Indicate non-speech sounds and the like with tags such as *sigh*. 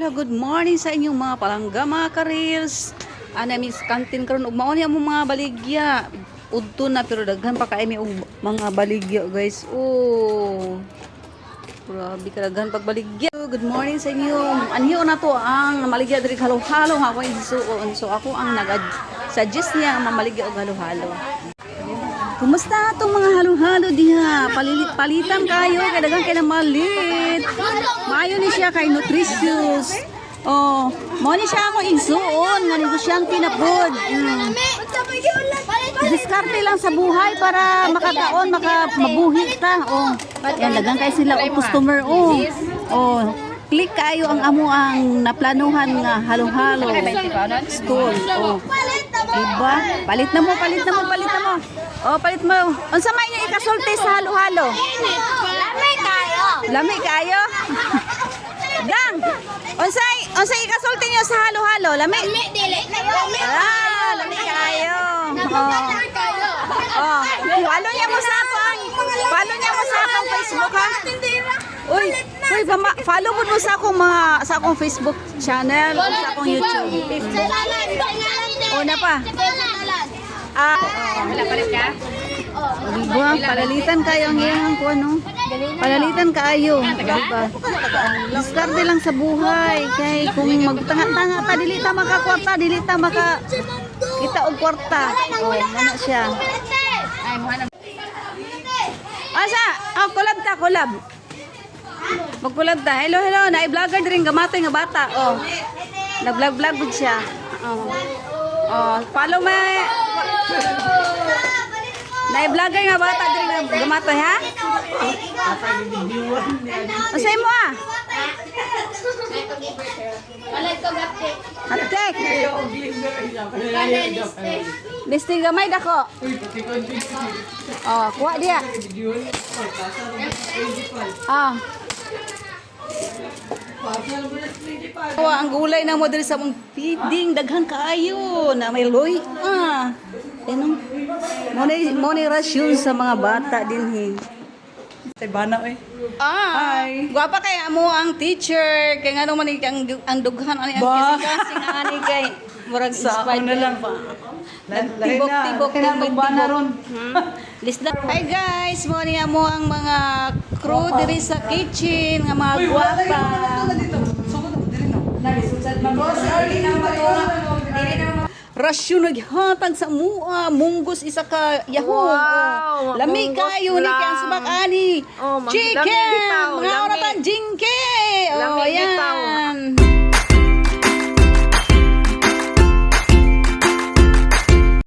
Hello, good morning sa inyong mga palangga, mga ka-reels. Ana mi kantin karon ug mao among mga baligya. Udto na pero daghan pa kay mi og mga baligya, guys. Oh. Grabe ka daghan pag baligya. Good morning sa inyo. Anhiyo na to ang maligya diri halo-halo nga ako isuon. So ako ang nag-suggest niya ang mamaligya og halo-halo. Kumusta itong mga halo-halo diha? Palilit palitan kayo, kay dagang kay malit. Maayo ni siya kay nutritious. Oh, mo ni siya ako igsuon nga negosyante na pod. Mm. Diskarte lang sa buhay para makataon, maka mabuhi ta. Oh, yan dagang kay sila og customer. Oh, oh. Click kayo ang amo ang naplanuhan nga halo-halo. Stall. Oh. Diba? Palit na mo, palit na mo, palit na mo. Oh, palit mo. Unsa may niyo ikasulti sa halo-halo? Lamay kayo. Lami kayo? *laughs* Gang! Unsay, unsay ikasulti niyo sa halo-halo? Lami? Lami dili. Lami Ah, lami kayo. Oh. Oh, follow niya mo sa ako ang follow niya mo sa akong Facebook ha. Uy, pama, follow mo mo sa akong mga sa akong Facebook channel o sa akong YouTube. Una pa. Ah, Diba? Palalitan kayo ang iyang ko ano? Palalitan kayo. Diba? Diskarte lang sa buhay. Kay kung magtanga-tanga ta, dili ta makakwarta, dili ta maka kita og kwarta. Oh, ano siya? Asa? Oh, collab ta, collab. Mag-collab ta. Hello, hello. Na-vlogger din gamatay nga bata. Oh. Nag-vlog-vlog gud siya. Oh. Oh, follow me. Na-vlogger nga bata din nga gamatay ha? Asay mo ah. Atek. Besti gamay dako. Oh, kuha dia. Ah. Oh, ang gulay na mo diri sa mong feeding daghan kaayo na may loy. Ah. Ano? Mo na mo sa mga bata dinhi. Tay bana eh. Ah, Hi. Gwapa kay amo ang teacher kay ngano man ang ang dughan ani ang Ba? kasi nga ani kay murag Sa ako na lang pa. Tibok-tibok Kaya tibok bana ron. Hmm? Lisda. Hi guys, mo ni amo ang mga crew diri sa kitchen nga mga gwapa. Rasyon naghatag sa mua, munggos isa ka yahoo. Wow, Lami munggos kayo ni kay ang lang. subak ani. Oh, Chicken. lami bitaw, Mga lami. oratan jingke. Oh, Lami bitaw. yan.